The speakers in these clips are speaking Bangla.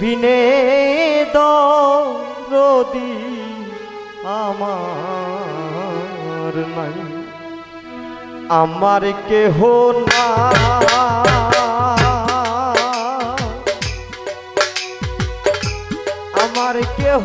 বিনে দি আমার নাই। আমার কেহ না আমার কেহ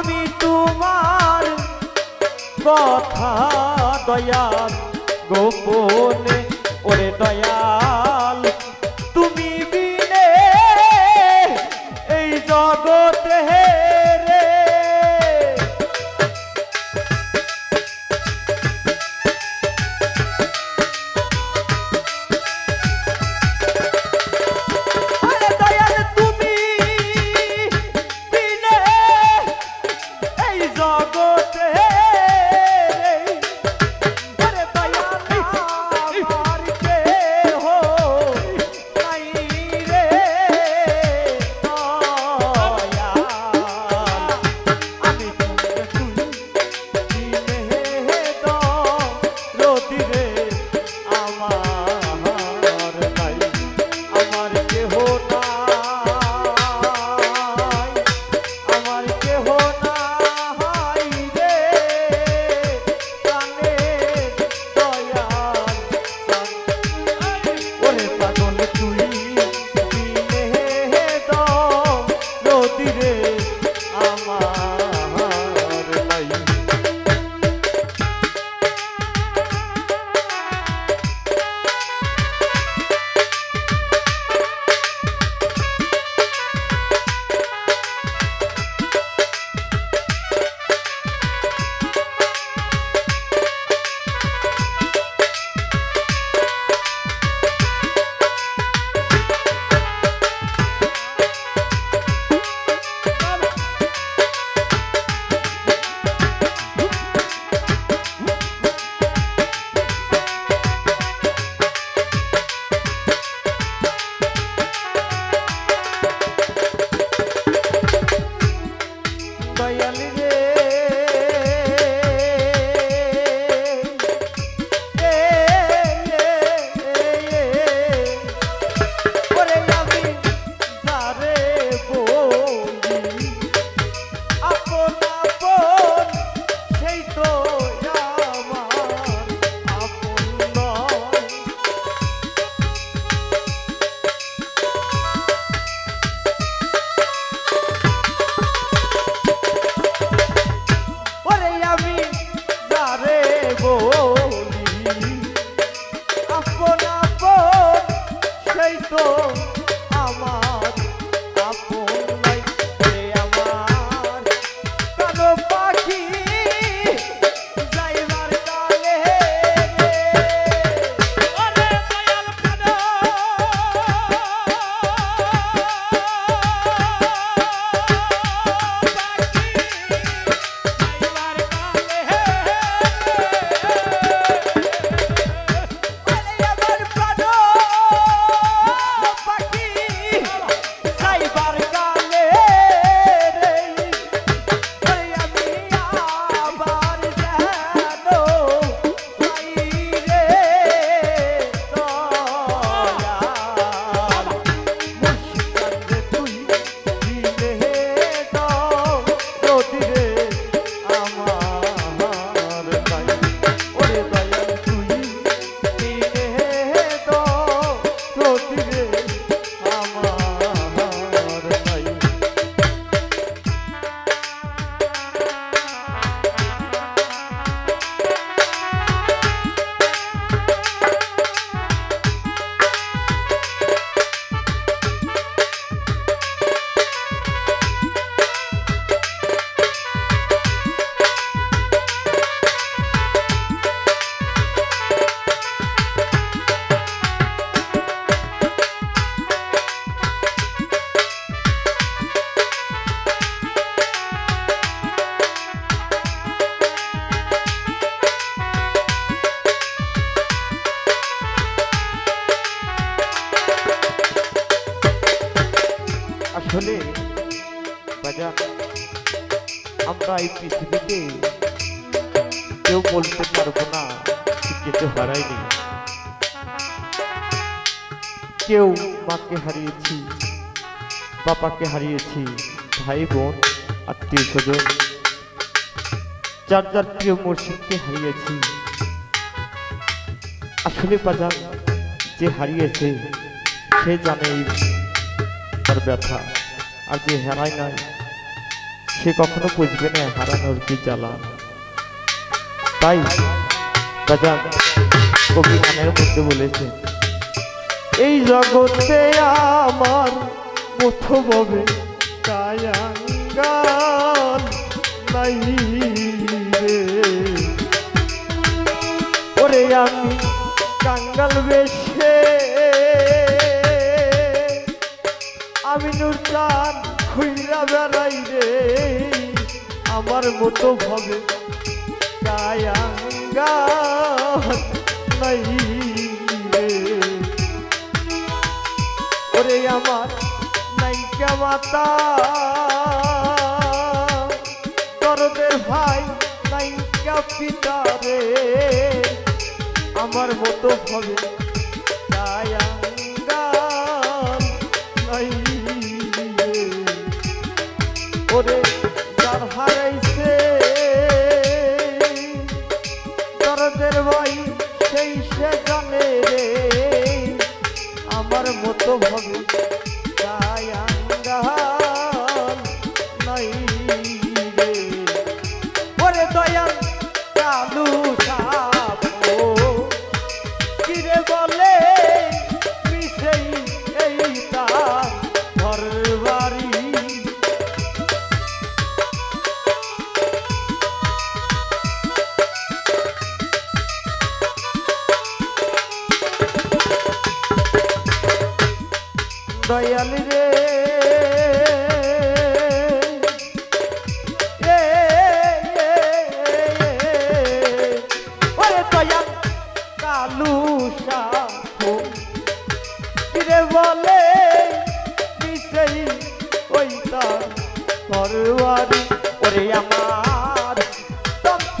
আমি তোমার কথা দয়া গোপনে ওরে দয়া ঢলে বাজান আমরা এই পৃথিবীতে কেউ বলতে পারব না কিছু হারাইনি কেউ মাকে হারিয়েছি, বাবাকে হারিয়েছি, ভাই, বোন, আত্মীয় স্বজন। যার যার প্রিয় মুর্শিদকে হারিয়েছি। আসলে বাজার যে হারিয়েছে, সে জানে তার ব্যথা। আর যে হারায় নাই। সে কখনো বুঝবে না হারানোর কি জ্বালা। তাই বাজার কবি গানের মধ্যে বলেছে, এই জগতে আমার নাই রে। ওরে আমি কাঙ্গাল বেশে বেড়াই রে। আমার মতো ভাবে নাই রে। ওরে আমার নাইকা মাতা দরদের ভাই নাইকা পিতা রে। আমার মতো ভাবে দয়াল চালু সাপো কিরে বলে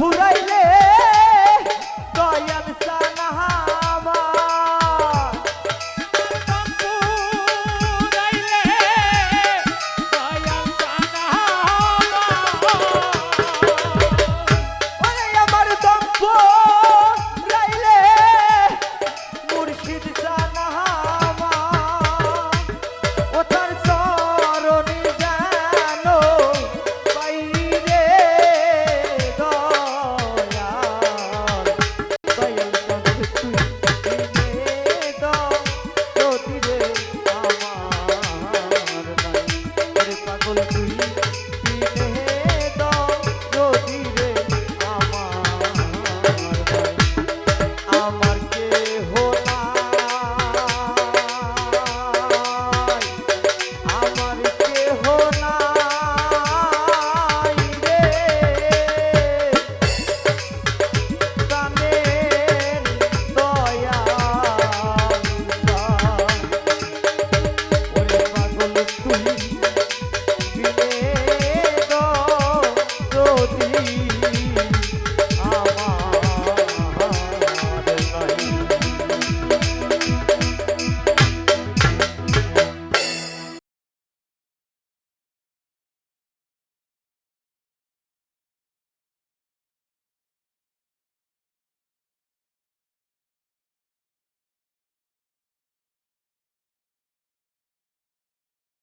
ফুরাইলে পাগল তুই?